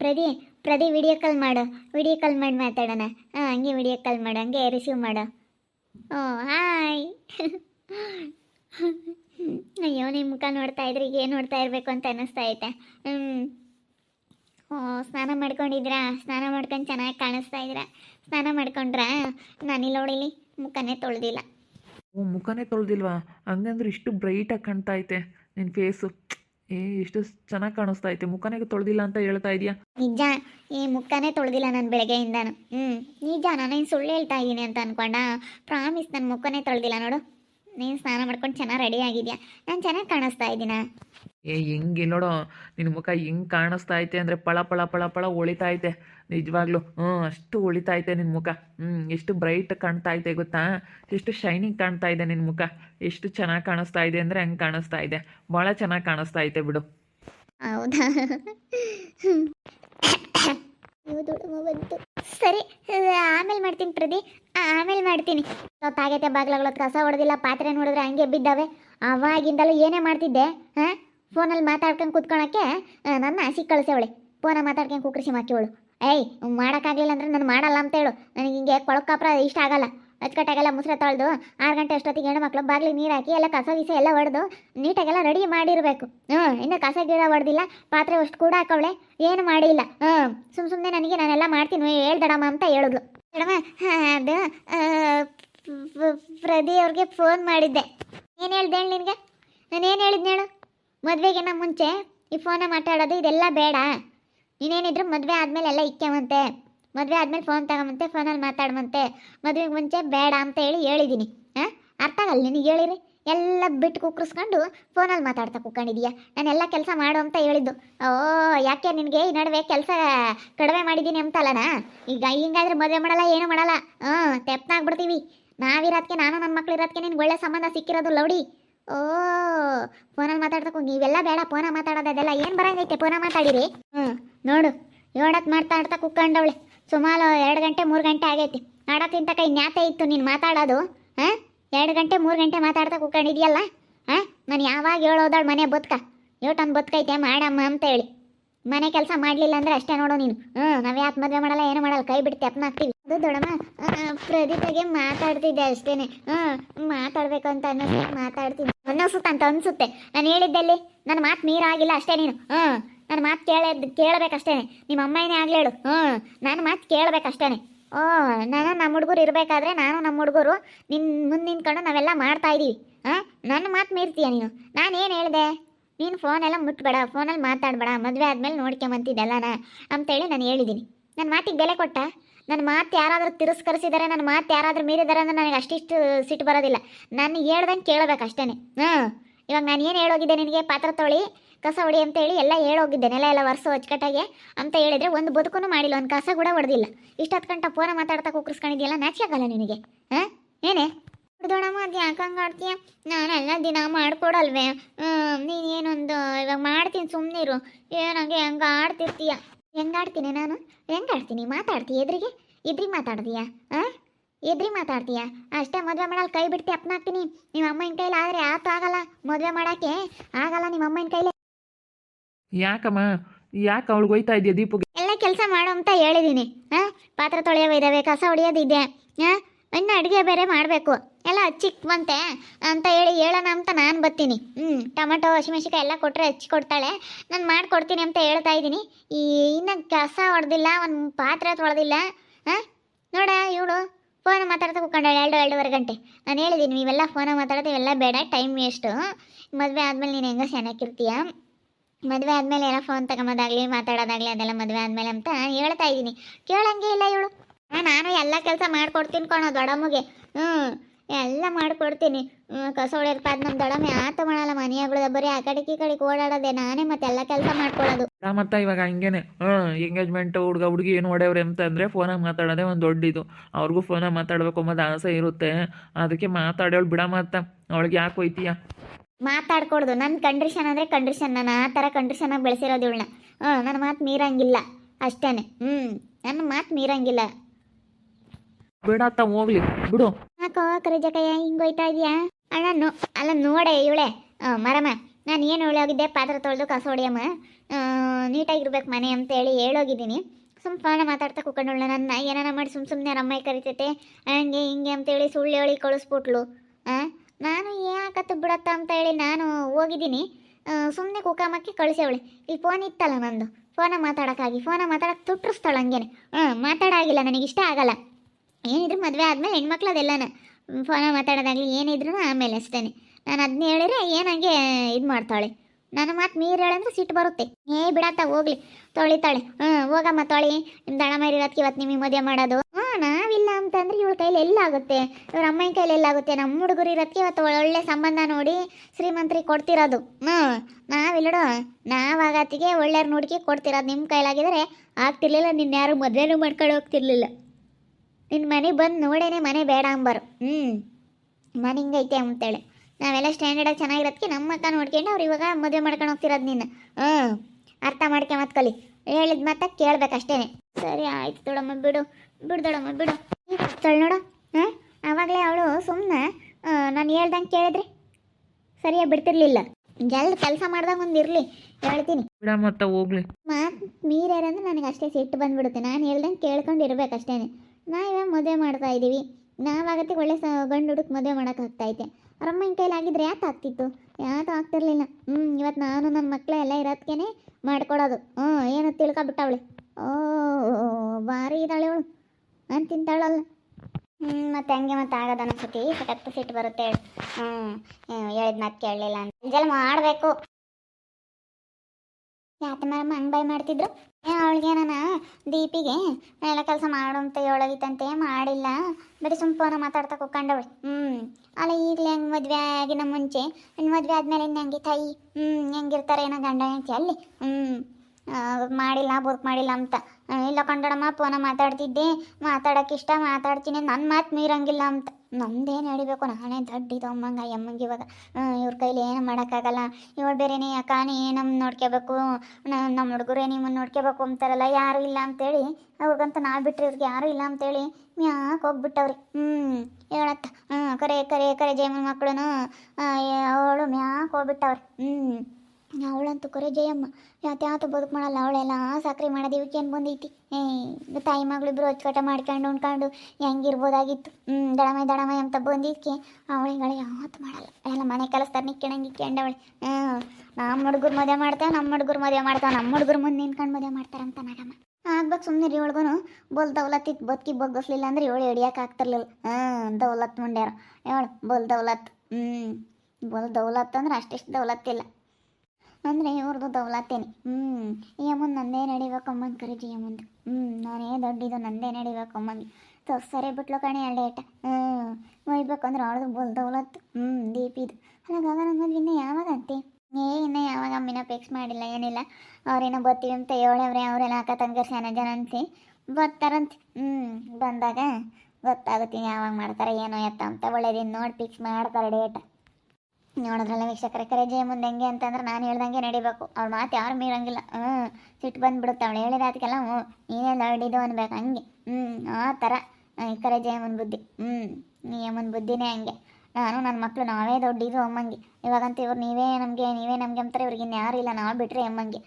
ಪ್ರದಿ ಪ್ರದಿ video call ಮಾಡು. Video call ಮಾಡಿ ಮಾತಾಡೋಣ. ಹಾಂ, ಹಂಗೆ ವಿಡಿಯೋ ಕಾಲ್ ಮಾಡು. ಹಂಗೆ ರಿಸೀವ್ ಮಾಡು. ಓ ಹಾಯ್ ಅಯ್ಯೋ ನಿಮ್ಮ ಮುಖ ನೋಡ್ತಾ ಇದ್ರೆ ಈಗ ಏನು ನೋಡ್ತಾ ಇರಬೇಕು ಅಂತ ಅನ್ನಿಸ್ತಾ ಐತೆ. ಹ್ಞೂ ಓ, ಸ್ನಾನ ಮಾಡ್ಕೊಂಡಿದ್ರಾ? ಸ್ನಾನ ಮಾಡ್ಕೊಂಡು ಚೆನ್ನಾಗಿ ಕಾಣಿಸ್ತಾ ಇದ್ದೀರಾ ಸ್ನಾನ ಮಾಡ್ಕೊಂಡ್ರಾ? ನಾನಿಲ್ಲ ನೋಡಿಲಿ ಮುಖನೇ ತೊಳೆದಿಲ್ಲ. ಓ, ಮುಖನೇ ತೊಳ್ದಿಲ್ವಾ? ಹಂಗಂದ್ರೆ ಇಷ್ಟು ಬ್ರೈಟಾಗಿ ಕಾಣ್ತಾ ಐತೆ ನಿನ್ನ ಫೇಸು ಏ, ಇಷ್ಟು ಚೆನ್ನಾಗಿ ಕಾಣಿಸ್ತಾ ಐತೆ. ಮುಖನೇ ತೊಳ್ದಿಲ್ಲ ಅಂತ ಹೇಳ್ತಾ ಇದೀಯಾ? ನಿಜ. ಈ ಮುಖನೇ ತೊಳೆದಿಲ್ಲ ನಾನು ಬೆಳಗ್ಗೆಯಿಂದನು. ಹ್ಞೂ ನಿಜ, ನಾನು ಸುಳ್ಳು ಹೇಳ್ತಾ ಇದ್ದೀನಿ ಅಂತ ಅನ್ಕೊಂಡ. ಪ್ರಾಮಿಸ್ ನನ್ನ ಮುಖನೇ ತೊಳೆದಿಲ್ಲ ನೋಡು. ನೀನು ಸ್ನಾನ ಮಾಡ್ಕೊಂಡು ಚೆನ್ನಾಗಿ ರೆಡಿ ಆಗಿದ್ಯಾ? ನಾನು ಚೆನ್ನಾಗಿ ಕಾಣಿಸ್ತಾ ಇದ್ದೀನ? ಏ ಹೆಂಗೆ ನೋಡೋ ನಿನ್ನ ಮುಖ ಹೆಂಗೆ ಕಾಣಿಸ್ತಾ ಐತೆ ಅಂದರೆ ಪಳ ಪಳ ಪಳ ಪಳ ಒಳಿತಾ ಐತೆ. ನಿಜವಾಗ್ಲೂ ಹ್ಞೂ ಅಷ್ಟು ಉಳಿತಾ ಐತೆ ನಿನ್ನ ಮುಖ. ಹ್ಞೂ ಎಷ್ಟು ಬ್ರೈಟ್ ಕಾಣ್ತಾ ಐತೆ ಗೊತ್ತಾ? ಎಷ್ಟು ಶೈನಿಂಗ್ ಕಾಣ್ತಾ ಇದೆ ನಿನ್ನ ಮುಖ. ಎಷ್ಟು ಚೆನ್ನಾಗಿ ಕಾಣಿಸ್ತಾ ಇದೆ ಅಂದರೆ ಹಂಗೆ ಕಾಣಿಸ್ತಾ ಇದೆ. ಭಾಳ ಚೆನ್ನಾಗಿ ಕಾಣಿಸ್ತಾ ಐತೆ ಬಿಡು. ಹೌದಾ ಹೌದು? ಬಂತು ಸರಿ ಆಮೇಲೆ ಮಾಡ್ತೀನಿ ಪ್ರದಿ ಆಮೇಲೆ ಮಾಡ್ತೀನಿ. ಹೊತ್ತಾಗೈತೆ ಬಾಗ್ಲಗಳತ್ ಕಸ ಹೊಡೆದಿಲ್ಲ, ಪಾತ್ರೆ ನೋಡಿದ್ರೆ ಹಂಗೆ ಬಿದ್ದಾವೆ. ಅವಾಗಿಂದಲೂ ಏನೇ ಮಾಡ್ತಿದ್ದೆ ಹಾಂ ಫೋನಲ್ಲಿ ಮಾತಾಡ್ಕೊಂಡು ಕುತ್ಕೊಳಕ್ಕೆ ನನ್ನ ಹಸಿ ಕಳಿಸೇವಳೆ. ಫೋನಾಗ ಮಾತಾಡ್ಕೊಂಡು ಕುಕ್ರಿಸಿ ಮಾಕಿವಳು ಏಯ್, ಮಾಡೋಕ್ಕಾಗಲಿಲ್ಲ ಅಂದ್ರೆ ನಾನು ಮಾಡಲ್ಲ ಅಂತ ಹೇಳು. ನನಗೆ ಹಿಂಗೆ ಕೊಳಕಾಪ್ರ ಇಷ್ಟ ಆಗಲ್ಲ. ಅಚ್ಚುಕಟ್ಟಾಗೆಲ್ಲ ಮುಸ್ರೆ ತೊಳೆದು ಆರು ಗಂಟೆ ಅಷ್ಟೊತ್ತಿಗೆ ಹೆಣ್ಣು ಮಕ್ಕಳು ಬಾಗಿಲಿಗೆ ನೀರು ಹಾಕಿ ಎಲ್ಲ ಕಸ ಗೀಸ ಎಲ್ಲ ಹೊಡೆದು ನೀಟಾಗೆಲ್ಲ ರೆಡಿ ಮಾಡಿರಬೇಕು. ಹ್ಞೂ, ಇನ್ನು ಕಸ ಗಿಡ ಹೊಡೆದಿಲ್ಲ ಪಾತ್ರೆ ಅಷ್ಟು ಕೂಡ ಹಾಕವಳೆ, ಏನು ಮಾಡಿಲ್ಲ. ಹ್ಞೂ ಸುಮ್ಮ ಸುಮ್ಮನೆ ನನಗೆ ನಾನೆಲ್ಲ ಮಾಡ್ತೀನಿ ಹೇಳ್ದಡಮ್ಮ ಅಂತ ಹೇಳಿದ್ಲು. ಮೇಡಮ, ಅದು ಪ್ರದಿ ಅವ್ರಿಗೆ ಫೋನ್ ಮಾಡಿದ್ದೆ. ಏನು ಹೇಳ್ದೆ ಹೇಳಿ ನಿನಗೆ? ನಾನು ಏನು ಹೇಳಿದ್ನ ಹೇಳು? ಮದುವೆಗಿನ್ನ ಮುಂಚೆ ಈ ಫೋನ ಮಾತಾಡೋದು ಇದೆಲ್ಲ ಬೇಡ. ನೀನೇನಿದ್ರು ಮದುವೆ ಆದಮೇಲೆ ಎಲ್ಲ ಇಕ್ಕೆವಂತೆ. ಮದುವೆ ಆದಮೇಲೆ ಫೋನ್ ತಗೊಂಬಂತೆ ಫೋನಲ್ಲಿ ಮಾತಾಡಮಂತೆ ಮದುವೆಗೆ ಮುಂಚೆ ಬೇಡ ಅಂತ ಹೇಳಿ ಹೇಳಿದ್ದೀನಿ ಹಾಂ? ಅರ್ಥ ಆಗಲ್ಲ ನಿನಗೆ ಹೇಳಿರಿ ಎಲ್ಲ ಬಿಟ್ಟು ಕುಕ್ಕರಿಸ್ಕೊಂಡು ಫೋನಲ್ಲಿ ಮಾತಾಡ್ತಾ ಕುತ್ಕೊಂಡಿದೀಯ ನಾನೆಲ್ಲ ಕೆಲಸ ಮಾಡು ಅಂತ ಹೇಳಿದ್ದು. ಓ, ಯಾಕೆ ನಿನಗೆ ಈ ನಡುವೆ ಕೆಲಸ ಕಡಿಮೆ ಮಾಡಿದ್ದೀನಿ ಅಂತಲ್ಲನಾ ಈಗ ಹಿಂಗಾದ್ರೆ ಮದುವೆ ಮಾಡಲ್ಲ, ಏನು ಮಾಡಲ್ಲ. ಹ್ಞೂ ತೆಪ್ಪನಾಗ್ಬಿಡ್ತೀವಿ ನಾವಿರೋದಕ್ಕೆ ನಾನು ನನ್ನ ಮಕ್ಳು ಇರೋದಕ್ಕೆ ನಿನ್ಗೆ ಒಳ್ಳೆ ಸಂಬಂಧ ಸಿಕ್ಕಿರೋದು ಲೌಡಿ. ಓ ಫೋನಲ್ಲಿ ಕೂಗಿ. ಇವೆಲ್ಲ ಬೇಡ ಫೋನ ಮಾತಾಡೋದು ಅದೆಲ್ಲ. ಏನು ಬರಂಗೈತೆ ಫೋನ ಮಾತಾಡಿರಿ? ಹ್ಞೂ ನೋಡು. ಏಳತ್ತು ಮಾತಾಡ್ತಾ ಕುತ್ಕೊಂಡವಳೆ ಸುಮಾರು ಎರಡು ಗಂಟೆ, ಮೂರು ಗಂಟೆ ಆಗೈತಿ. ಆಡೋಕ್ಕಿಂತ ಕೈ ಜ್ಞಾತೆ ಇತ್ತು ನೀನು ಮಾತಾಡೋದು, ಹಾಂ? ಎರಡು ಗಂಟೆ, ಮೂರು ಗಂಟೆ ಮಾತಾಡ್ತಾ ಕುತ್ಕೊಂಡಿದ್ಯಲ್ಲ ಹಾಂ? ನಾನು ಯಾವಾಗ ಹೇಳೋದಾಳು ಮನೆ ಬದುಕ? ಏಟೊಂದು ಬದುಕೈತೆ ಮಾಡಮ್ಮ ಅಂತ ಹೇಳಿ. ಮನೆ ಕೆಲಸ ಮಾಡಲಿಲ್ಲ ಅಂದ್ರೆ ಅಷ್ಟೇ ನೋಡು ನೀನು. ಹ್ಞೂ ನಾವು ಯಾಕೆ ಮದುವೆ ಮಾಡಲ್ಲ, ಏನು ಮಾಡಲ್ಲ, ಕೈ ಬಿಡ್ತಿ ತೆಪ್ಪನ ಹಾಕ್ತೀವಿ. ಅದು ದೊಡಮ್ಮ ಪ್ರದೀಪಗೆ ಮಾತಾಡ್ತಿದ್ದೆ ಅಷ್ಟೇ ಹ್ಞೂ ಮಾತಾಡ್ಬೇಕು ಅಂತ ಅನ್ನಿಸ್ತು ಮಾತಾಡ್ತೀನಿ ಅಂತ ಅನ್ಸುತ್ತೆ. ನಾನು ಹೇಳಿದ್ದಲ್ಲಿ, ನನ್ನ ಮಾತು ನೀರಾಗಿಲ್ಲ ಅಷ್ಟೇ ನೀನು. ಹ್ಞೂ ನನ್ನ ಮಾತು ಕೇಳದ್ ಕೇಳಬೇಕಷ್ಟೇ ನಿಮ್ಮ ಅಮ್ಮನೇ ಹೇಳು. ಹ್ಞೂ ನನ್ನ ಮಾತು ಕೇಳಬೇಕಷ್ಟೇ ಓ, ನಾನು ನಮ್ಮ ಹುಡುಗರು ಇರಬೇಕಾದ್ರೆ ನಾನು ನಮ್ಮ ಹುಡುಗರು. ನಿನ್ನ ಮುಂದೆ ನಿಂತ್ಕೊಂಡು ನಾವೆಲ್ಲ ಮಾಡ್ತಾ ಇದ್ದೀವಿ ಹಾಂ, ನನ್ನ ಮಾತು ಮೀರ್ತೀಯ ನೀನು? ನಾನು ಏನು ಹೇಳಿದೆ? ನೀನು ಫೋನೆಲ್ಲ ಮುಟ್ಬೇಡ ಫೋನಲ್ಲಿ ಮಾತಾಡಬೇಡ, ಮದುವೆ ಆದಮೇಲೆ ನೋಡ್ಕೊಂಬಂತಿದ್ದೆಲ್ಲನ ಅಂತೇಳಿ ನಾನು ಹೇಳಿದ್ದೀನಿ. ನನ್ನ ಮಾತಿಗೆ ಬೆಲೆ ಕೊಟ್ಟ? ನನ್ನ ಮಾತು ಯಾರಾದರೂ ತಿರಸ್ಕರಿಸಿದ್ದಾರೆ ನನ್ನ ಮಾತು ಯಾರಾದರೂ ಮೀರಿದ್ದಾರೆ ಅಂದ್ರೆ ನನಗೆ ಅಷ್ಟಿಷ್ಟು ಸಿಟ್ಟು ಬರೋದಿಲ್ಲ. ನಾನು ಹೇಳ್ದಂಗೆ ಕೇಳಬೇಕು ಅಷ್ಟೇ ಹಾಂ ಇವಾಗ ನಾನು ಏನು ಹೇಳೋಗಿದ್ದೆ ನಿನಗೆ? ಪಾತ್ರ ತೊಳಿ. ಕಸ ಹೊಡಿ ಅಂತ ಹೇಳಿ ಎಲ್ಲ ಹೇಳೋಗಿದ್ದೆ. ನೆಲ ಎಲ್ಲ ವರ್ಷ ಅಚ್ಚುಕಟ್ಟಾಗೆ ಅಂತ ಹೇಳಿದ್ರೆ ಒಂದು ಬದುಕೂ ಮಾಡಿಲ್ಲ, ಒಂದು ಕಸ ಕೂಡ ಹೊಡೆದಿಲ್ಲ ಇಷ್ಟೊತ್ತು ಗಂಟ ಫೋನ ಮಾತಾಡ್ತಾ ಕುಕ್ಕರ್ಸ್ಕೊಂಡಿದ್ಯಲ್ಲ ನಾಚಿಕೆ ಆಗಲ್ಲ ನಿನಗೆ, ಹಾಂ? ಏನೇ? ದೊಡಮ್ಮ ಅದು ಯಾಕೆ ಹಂಗಾಡ್ತೀಯ ನಾನು ನಾನೆಲ್ಲ ದಿನ ಮಾಡ್ಕೊಡಲ್ವೇ. ನೀನೇನೊಂದು ಇವಾಗ ಮಾಡ್ತೀನಿ ಸುಮ್ಮನಿರು ಏನಂಗೆ ಹೆಂಗ ಆಡ್ತಿರ್ತೀಯ? ಹೆಂಗೆ ಆಡ್ತೀನಿ ನಾನು? ಹೆಂಗೆ ಆಡ್ತೀನಿ? ಮಾತಾಡ್ತೀಯ ಎದ್ರಿಗೆ? ಇದ್ರಿಗೆ ಮಾತಾಡ್ತೀಯಾ ಹಾಂ? ಎದ್ರಿ ಮಾತಾಡ್ತೀಯಾ ಅಷ್ಟೇ, ಮದುವೆ ಮಾಡಲ್ಲ ಕೈ ಬಿಡ್ತಿ ಅಪ್ಪನ ಹಾಕ್ತೀನಿ ನಿಮ್ಮ ಅಮ್ಮನ ಕೈಲಿ ಆದರೆ ಆತು ಆಗಲ್ಲ. ಮದುವೆ ಮಾಡೋಕ್ಕೆ ಆಗಲ್ಲ ನಿಮ್ಮ ಅಮ್ಮನ ಕೈಲಿ. ಯಾಕಮ್ಮ? ಯಾಕೆ ಅವಳಿಗೆ ಹೋಯ್ತಾ ಇದೆಯಾ ದೀಪುಗೆ? ಎಲ್ಲ ಕೆಲಸ ಮಾಡು ಅಂತ ಹೇಳಿದ್ದೀನಿ ಹಾಂ ಪಾತ್ರೆ ತೊಳೆಯೋ ಇದಾವೆ ಕಸ ಹೊಡಿಯೋದಿದೆ ಹಾಂ ಇನ್ನು ಅಡುಗೆ ಬೇರೆ ಮಾಡಬೇಕು. ಎಲ್ಲ ಹಚ್ಚಿಕ್ವಂತೆ ಅಂತ ಹೇಳಿ ಹೇಳೋಣ ಅಂತ ನಾನು ಬರ್ತೀನಿ ಹ್ಞೂ ಟೊಮೆಟೊ ಹಸಿಮೆಣಸಿಕಾಯಿ ಎಲ್ಲ ಕೊಟ್ಟರೆ ಹಚ್ಚಿ ಕೊಡ್ತಾಳೆ. ನಾನು ಮಾಡಿಕೊಡ್ತೀನಿ ಅಂತ ಹೇಳ್ತಾ ಇದ್ದೀನಿ. ಈ, ಇನ್ನು ಕಸ ಹೊಡೆದಿಲ್ಲ, ಒಂದು ಪಾತ್ರೆ ತೊಳೆದಿಲ್ಲ. ಹಾಂ ನೋಡ ಇವಳು ಫೋನ್ ಮಾತಾಡ್ತಾ ಕೂತ್ಕೊಂಡಾಳೆ ಎರಡು, ಎರಡೂವರೆ ಗಂಟೆ. ನಾನು ಹೇಳಿದ್ದೀನಿ ನೀವೆಲ್ಲ ಫೋನಾಗ ಮಾತಾಡೋದು ಇವೆಲ್ಲ ಬೇಡ, ಟೈಮ್ ವೇಸ್ಟು. ಮದುವೆ ಆದಮೇಲೆ ನೀನು ಹೆಂಗೋ ಚೆನ್ನಾಗಿರ್ತೀಯ ಮದುವೆ ಆದಮೇಲೆ ಏನೋ ಫೋನ್ ತಗೊಂಬೋದಾಗಲಿ, ಮಾತಾಡೋದಾಗ್ಲಿ, ಅದೆಲ್ಲ ಮದುವೆ ಆದಮೇಲೆ ಅಂತ ಹೇಳ್ತಾ ಇದ್ದೀನಿ. ಕೇಳಂಗೆ ಇಲ್ಲ ಇವಳು. ನಾನು ಎಲ್ಲ ಕೆಲಸ ಮಾಡ್ಕೊಡ್ತೀನಿ ಕಣೋ ದೊಡಮ್ಮಗೆ. ಹ್ಞೂ, ಎಲ್ಲ ಮಾಡ್ಕೊಡ್ತೀನಿ. ಕಸ ಹೊಡೆಯೋದು ಪಾದ್ ನಮ್ಮ ದೊಡಮ್ಮೆ. ಆತ ಮಾಡಲ್ಲ ಮನೆಯಾಗಳು ಬರೀ ಆ ಕಡೆ ಈ ಕಡೆ ಓಡಾಡೋದೆ. ನಾನೇ ಮತ್ತೆ ಎಲ್ಲ ಕೆಲಸ ಮಾಡ್ಕೊಳ್ಳೋದು ಮತ್ತೆ ಇವಾಗ ಹಂಗೇನೆ. ಎಂಗೇಜ್ಮೆಂಟ್ ಹುಡುಗ, ಹುಡುಗಿ ಏನು ಹೊಡೆಯವ್ರೆ ಅಂತಂದರೆ ಫೋನಾಗ ಮಾತಾಡೋದೇ ಒಂದು ದೊಡ್ಡದು ಅವ್ರಿಗೂ ಫೋನಾಗ ಮಾತಾಡ್ಬೇಕು ಅನ್ನೋದು ಆಸೆ ಇರುತ್ತೆ. ಅದಕ್ಕೆ ಮಾತಾಡೋಳು ಬಿಡಮ್ಮ ಅಂತ ಅವಳಿಗೆ ಯಾಕೆ ಹೋಯ್ತೀಯ? ಮಾತಾಡ್ಕೊಡ್ದು ನನ್ನ ಕಂಡೀಷನ್ ಅಂದರೆ ಕಂಡೀಷನ್ ನಾನು ಆ ಥರ ಕಂಡೀಷನಾಗಿ ಬೆಳೆಸಿರೋದು ಇವಳನ್ನ. ಹ್ಞೂ ನನ್ನ ಮಾತು ಮೀರಂಗಿಲ್ಲ. ಅಷ್ಟೇ ಹ್ಞೂ ನನ್ನ ಮಾತು ಮೀರಂಗಿಲ್ಲ. ಬೇಡ ಅತ್ತ ಹೋಗ್ಲಿ. ಬಿಡು. ಯಾಕೋ ಕರಿಜಕಯ್ಯ ಹಿಂಗೆ ಹೋಯ್ತಾ ಇದೆಯಾ? ಅಣ್ಣ ನೋ ಅಲ್ಲ ನೋಡೆ ಇವಳೆ. ಮರಮ್ಮ ನಾನು ಏನು ಹೇಳೋಗಿದ್ದೆ ಪಾತ್ರೆ ತೊಳೆದು ಕಸ ಹೊಡಿಯಮ್ಮ. ನೀಟಾಗಿರ್ಬೇಕು ಮನೆ ಅಂತೇಳಿ ಹೇಳೋಗಿದ್ದೀನಿ. ಸುಮ್ ಫೋನ ಮಾತಾಡ್ತಾ ಕೂತ್ಕೊಂಡವಳ ನನ್ನ ಏನಾನ ಮಾಡಿ ಸುಮ್ ಸುಮ್ಮನೆ ಅಮ್ಮಾಯಿ ಕರಿತೈತೆ. ಹಂಗೆ ಹಿಂಗೆ ಅಂತೇಳಿ ಸುಳ್ಳು ಹೇಳಿ ಕಳಿಸ್ಬಿಟ್ಲು. ನಾನು ಯಾಕತ್ತು ಬಿಡತ್ತ ಅಂತ ಹೇಳಿ ನಾನು ಹೋಗಿದ್ದೀನಿ. ಸುಮ್ಮನೆ ಕುಕಾಮಕ್ಕೆ ಕಳಿಸವಳೆ ಇಲ್ಲಿ ಫೋನ್ ಇತ್ತಲ್ಲ ನಂದು. ಫೋನ ಮಾತಾಡೋಕ್ಕಾಗಿ. ಫೋನ ಮಾತಾಡಕ್ಕೆ ತುಟ್ಟಿಸ್ತಾಳೆ ಹಂಗೇನೆ. ಹಾಂ ಮಾತಾಡಾಗಿಲ್ಲ. ನನಗೆ ಇಷ್ಟ ಆಗಲ್ಲ. ಏನಿದ್ರು ಮದುವೆ ಆದಮೇಲೆ ಹೆಣ್ಮಕ್ಳು ಅದೆಲ್ಲನ. ಫೋನ ಮಾತಾಡೋದಾಗಲಿ ಏನಿದ್ರು ಆಮೇಲೆ ಅಷ್ಟೇ ನಾನು ಅದನ್ನ ಹೇಳಿದ್ರೆ ಏನಂಗೆ ಇದು ಮಾಡ್ತಾಳೆ. ನನ್ನ ಮಾತು ಮೀರಿ ಹೇಳಂದ್ರೆ ಸಿಟ್ಟು ಬರುತ್ತೆ. ಏ ಬಿಡತ್ತ ಹೋಗ್ಲಿ. ತೊಳಿತಾಳೆ. ಹ್ಞೂ ಹೋಗಮ್ಮ ತೊಳಿ. ನಿಮ್ಮ ದಣ ಮರಿರೋದಕ್ಕೆ ಇವತ್ತು ನಿಮಗೆ ಮದುವೆ ಮಾಡೋದು ಹಾಂ ನಾವಿಲ್ಲ ಅಂತಂದ್ರೆ ಇವಳ ಕೈಲಿ ಎಲ್ಲಾಗುತ್ತೆ ಇವ್ರ ಅಮ್ಮನ ಕೈಲಿ ಎಲ್ಲಾಗುತ್ತೆ ನಮ್ಮ ಹುಡುಗರು ಇರೋದಕ್ಕೆ ಇವತ್ತು ಒಳ್ಳೆ ಸಂಬಂಧ ನೋಡಿ ಶ್ರೀಮಂತ್ರಿಗೆ ಕೊಡ್ತಿರೋದು. ಹ್ಞೂ ನಾವಿಲ್ಲಡು ನಾವಾಗತ್ತಿಗೆ ಒಳ್ಳೆಯವ್ರ ನೋಡಿಕೆ ಕೊಡ್ತಿರೋದು ನಿಮ್ಮ ಕೈಲಾಗಿದ್ರೆ ಆಗ್ತಿರ್ಲಿಲ್ಲ. ನಿನ್ನ ಯಾರು ಮದುವೆನೂ ಮಾಡ್ಕೊಂಡು ಹೋಗ್ತಿರ್ಲಿಲ್ಲ. ನಿನ್ನ ಮನೆ ಬಂದು ನೋಡೇನೆ ಮನೆ ಬೇಡ ಅಂಬರು. ಹ್ಞೂ ಮನೆ ಹಿಂಗೈತೆ ಅಂತೇಳಿ ನಾವೆಲ್ಲ ಸ್ಟ್ಯಾಂಡರ್ಡಾಗಿ ಚೆನ್ನಾಗಿರೋದಕ್ಕೆ ನಮ್ಮ ಅಕ್ಕ ನೋಡ್ಕೊಂಡು ಅವ್ರು ಇವಾಗ ಮದುವೆ ಮಾಡ್ಕೊಂಡು ಹೋಗ್ತಿರೋದು ನಿನ್ನ ಹ್ಞೂ ಅರ್ಥ ಮಾಡ್ಕೆ ಕಲಿ ಹೇಳಿದ ಮತ್ತೆ ಕೇಳ್ಬೇಕಷ್ಟೇ ಸರಿ, ಆಯ್ತು ದೊಡಮ್ಮ ಬಿಡು. ಬಿಡು ದೊಡಮ್ಮ ಬಿಡು. ತಳ್ ನೋಡು. ಹಾಂ ಆವಾಗಲೇ ಅವಳು ಸುಮ್ಮನೆ ನಾನು ಹೇಳ್ದಂಗೆ ಕೇಳಿದ್ರಿ ಸರಿಯಾಗಿ ಬಿಡ್ತಿರ್ಲಿಲ್ಲ. ಜಲ್ದಿ ಕೆಲಸ ಮಾಡ್ದಾಗ ಒಂದು ಇರಲಿ ಹೇಳ್ತೀನಿ. ಬಿಡ ಮತ್ತೆ ಹೋಗ್ಲಿ. ಮಾತು ಮೀರ್ಯಾರಂದ್ರೆ ನನಗೆ ಅಷ್ಟೇ ಸಿಟ್ಟು ಬಂದ್ಬಿಡುತ್ತೆ. ನಾನು ಹೇಳ್ದಂಗೆ ಕೇಳ್ಕೊಂಡು ಇರಬೇಕಷ್ಟೇನೆ ನಾ ಇವಾಗ ಮದುವೆ ಮಾಡ್ತಾ ಇದ್ದೀವಿ ನಾವಾಗತ್ತೆ ಒಳ್ಳೆ ಸ ಗಂಡು ಹುಡುಕ್ ಮದುವೆ ಮಾಡೋಕ್ಕಾಗ್ತೈತೆ ಕೈಲಿ ಆಗಿದ್ರೆ ಯಾಕೆ ಆಗ್ತಿತ್ತು? ಯಾತು ಆಗ್ತಿರ್ಲಿಲ್ಲ. ಹ್ಞೂ ಇವತ್ತು ನಾನು ನನ್ನ ಮಕ್ಕಳ ಎಲ್ಲ ಇರೋದಕ್ಕೇ ಮಾಡ್ಕೊಡೋದು. ಹ್ಞೂ ಏನು ತಿಳ್ಕೊಬಿಟ್ಟವಳೆ. ಓ ಭಾರಿ ಇದ್ದಾಳೆ ಅವಳು. ನಾನು ತಿಂತಾಳಲ್ಲ. ಮತ್ತೆ ಹಂಗೆ ಮತ್ತೆ ಆಗದ ಅನ್ಸತಿ ಸಖತ್ ಸಿಟ್ಟು ಬರುತ್ತೆ. ಹ್ಞೂ ಹೇಳಿದ್ ಮಾತು ಕೇಳಲಿಲ್ಲ ಅಂತ. ಅಂಜಲ್ ಮಾಡಬೇಕು. ಯಾತ ಮೇಡಮ್ ಹಂಗೆ ಬೈ ಮಾಡ್ತಿದ್ರು? ಅವಳಿಗೆ ನಾನು ದೀಪಿಗೆ, ಎಲ್ಲ ಕೆಲಸ ಮಾಡು ಅಂತ ಹೇಳೋಗಿತ್ತಂತೆ, ಮಾಡಿಲ್ಲ. ಬರೀ ಸುಮ್ ಫೋನ ಮಾತಾಡ್ತಾ ಕುಕ್ಕಂಡವಳು ಹ್ಞೂ ಅಲ್ಲ, ಈಗಲೇ ಹೆಂಗೆ ಮದುವೆ ಆಗಿನ ಮುಂಚೆ ಮದ್ವೆ ಆದಮೇಲೆ ಇನ್ನು ಹಂಗೆ ತಾಯಿ? ಹ್ಞೂ ಹೆಂಗಿರ್ತಾರೆ ಏನೋ ಗಂಡ ಅಂತ ಅಲ್ಲಿ? ಹ್ಞೂ ಮಾಡಿಲ್ಲ ಬುರ್ಕ್ ಮಾಡಿಲ್ಲ ಅಂತ. ಇಲ್ಲ ಕಂಡಡಮ್ಮ ಫೋನ ಮಾತಾಡ್ತಿದ್ದೆ. ಮಾತಾಡೋಕೆ ಇಷ್ಟ, ಮಾತಾಡ್ತೀನಿ ನನ್ನ ಮಾತು ಮೀರಂಗಿಲ್ಲ ಅಂತ. ನಮ್ದೇನು ನಡಿಬೇಕು ನಾನೇ ದಡ್ಡಿದು ಅಮ್ಮಂಗ ಅಮ್ಮಂಗೆ ಇವಾಗ. ಇವ್ರ ಕೈಲಿ ಏನು ಮಾಡೋಕ್ಕಾಗಲ್ಲ. ಇವಳು ಬೇರೆನೇ ಯಾಕಾನೆ ನಮ್ಮ ನೋಡ್ಕೋಬೇಕು ನಮ್ಮ ಹುಡುಗರೇ ನಿಮ್ಮನ್ನು ನೋಡ್ಕೋಬೇಕು ಅಂತಾರಲ್ಲ, ಯಾರು ಇಲ್ಲ ಅಂತೇಳಿ. ಅವ್ರಿಗಂತ ನಾವು ಬಿಟ್ಟರೆ ಇವ್ರಿಗೆ ಯಾರು ಇಲ್ಲ ಅಂತೇಳಿ ಯಾಕೆ ಹೋಗ್ಬಿಟ್ಟವ್ರಿ. ಹ್ಞೂ ಹೇಳತ್ತ. ಹ್ಞೂ ಕರೆ ಕರೆ ಕರೆ, ಜೈಮನ್ ಮಕ್ಕಳು ಅವಳು ಮ್ಯಾಕ್ ಹೋಗ್ಬಿಟ್ಟವ್ರಿ. ಹ್ಞೂ ಅವಳಂತೂ ಕರೆ ಜಯಮ್ಮ. ಯಾತ ಬದುಕು ಮಾಡಲ್ಲ, ಅವಳೆಲ್ಲ ಸಕ್ರೆ ಮಾಡೋದು ಇವಕ್ಕೇನು ಬಂದೈತಿ? ಏ ತಾಯಿ ಇಬ್ಬರು ಅಚ್ಚುಕಟ್ಟ ಮಾಡ್ಕೊಂಡು, ಉಣ್ಕೊಂಡು ಹೆಂಗಿರ್ಬೋದಾಗಿತ್ತು? ಹ್ಞೂ ದಡಮೈ ದಡಮೈ ಅಂತ ಬಂದಿದ್ದಕ್ಕೆ ಅವಳಿಗಳು ಯಾವತ್ತು ಮಾಡಲ್ಲ. ಎಲ್ಲ ಮನೆ ಕಲಿಸ್ತಾರೆ ನಿಕ್ಕೆಣಂಗೆ ಕೆಂಡವಳೆ. ಹ್ಞೂ ನಮ್ಮ ಹುಡುಗರು ಮದುವೆ ಮಾಡ್ತೇವೆ ನಮ್ಮ ಹುಡುಗರು ಮದುವೆ ಮಾಡ್ತಾವೆ ನಮ್ಮ ಹುಡುಗರು ಮುಂದೆ ನಿಂತ್ಕೊಂಡು ಮದುವೆ ಮಾಡ್ತಾರಂತ ನಾಗಮ್ಮ ಆಗ್ಬೇಕು ಸುಮ್ಮನೆ ರೀ ಇವಳಿಗೂ ಬೋಲ್ ದೌಲತ್ ಇತ್ತು ಬದುಕಿ ಬಗ್ಗಿಸ್ಲಿಲ್ಲ ಅಂದ್ರೆ ಇವಳು ಹಿಡಿಯಕ್ಕೆ ಆಗ್ತಿರ್ಲಿಲ್ಲ. ಹಾಂ ದೌಲತ್ ಮುಂಡ್ಯಾರ. ಹೇಳು ಬೋಲ್ ದೌಲತ್. ಹ್ಞೂ ಬೋಲ್ ದೌಲತ್ ಅಂದ್ರೆ ಅಷ್ಟಿಷ್ಟು ದೌಲತ್ತಿಲ್ಲ. ಅಂದರೆ ಇವ್ರದ್ದು ದೌಲತ್ತೇನೆ. ಹ್ಞೂ ಯಮನ್ ನಂದೇ ನಡಿಬೇಕು ಕರೀಜಿ ಯಮಂದು. ಹ್ಞೂ ನಾನೇ ದೊಡ್ಡಿದು ನಂದೇ ನಡಿಬೇಕು ಅಮ್ಮಂಗೆ ತೋ, ಸರಿ ಬಿಟ್ಲು ಕಣೆ ಅಲ್ಲೇಟ ಹ್ಞೂ ಒಯ್ಬೇಕು ಅಂದ್ರೆ ಅವಳದು ಬೋಲ್ ದೌಲತ್ತು. ಹ್ಞೂ ದೀಪಿದು. ಹಾಗಾಗ ನನ್ನ ಮದುವೆ ಇನ್ನೂ ಯಾವಾಗ ಅಂತೆ? ಏ, ಇನ್ನೂ ಯಾವಾಗ ಅಮ್ಮಿನ ಫಿಕ್ಸ್ ಮಾಡಿಲ್ಲ, ಏನಿಲ್ಲ. ಅವ್ರೇನೋ ಬರ್ತೀವಿ ಅಂತ ಹೇಳವ್ರೆ, ಅವರೆಲ್ಲ ಅಕ್ಕ ತಂಗ ಜನ ಅನ್ಸಿ ಬರ್ತಾರಂತೆ. ಹ್ಞೂ ಬಂದಾಗ ಗೊತ್ತಾಗುತ್ತೆ ಯಾವಾಗ ಮಾಡ್ತಾರೆ, ಏನೋ ಎತ್ತ ಅಂತ. ಒಳ್ಳೇದಿನ ನೋಡಿ ಫಿಕ್ಸ್ ಮಾಡ್ತಾರೆ ಡೇಟ್. ನೋಡಿದ್ರಲ್ಲ ವೀಕ್ಷಕರ, ಕರೆ ಜಯ ಮುಂದೆ ಹೆಂಗೆ ಅಂತಂದ್ರೆ ನಾನು ಹೇಳ್ದಂಗೆ ನಡಿಬೇಕು. ಅವ್ಳು ಮಾತು ಯಾರು ಮೀರಂಗಿಲ್ಲ ಹ್ಞೂ ಸಿಟ್ಟು ಬಂದ್ಬಿಡುತ್ತೆ. ಅವಳು ಹೇಳಿದ ಅದಕ್ಕೆಲ್ಲ ಹ್ಞೂ ನೀನೇ ನಡಿದು ಅನ್ಬೇಕು ಹಂಗೆ. ಹ್ಞೂ ಆ ಥರ. ಕರೆ ಜಯಮ್ಮನ ಬುದ್ಧಿ. ಹ್ಞೂ ನಿಯಮನ ಬುದ್ಧಿನೇ ಹಂಗೆ. ನಾನು ನನ್ನ ಮಕ್ಕಳು ನಾವೇ ದೊಡ್ಡಿದು ಅಮ್ಮಂಗೆ. ಇವಾಗಂತೂ ಇವ್ರು ನೀವೇ ನಮಗೆ ನೀವೇ ನಮಗೆ ಅಂತಾರೆ. ಇವ್ರಿಗೆ ಇನ್ನು ಯಾರು ಇಲ್ಲ. ನಾವು ಬಿಟ್ರೆ ಅಮ್ಮಂಗೆ.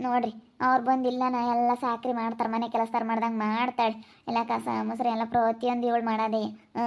ನೋಡ್ರಿ. ಅವ್ರು ಬಂದಿಲ್ಲ ನಾ ಎಲ್ಲ ಸಾಕ್ರಿ ಮಾಡ್ತಾರೆ, ಮನೆ ಕೆಲಸ ಮಾಡ್ದಂಗೆ ಮಾಡ್ತಾಳೆ. ಎಲ್ಲ ಕಸ, ಮೊಸರು ಎಲ್ಲ ಪ್ರತಿಯೊಂದು ಇವಳು ಮಾಡೋದೇ. ಹ್ಞೂ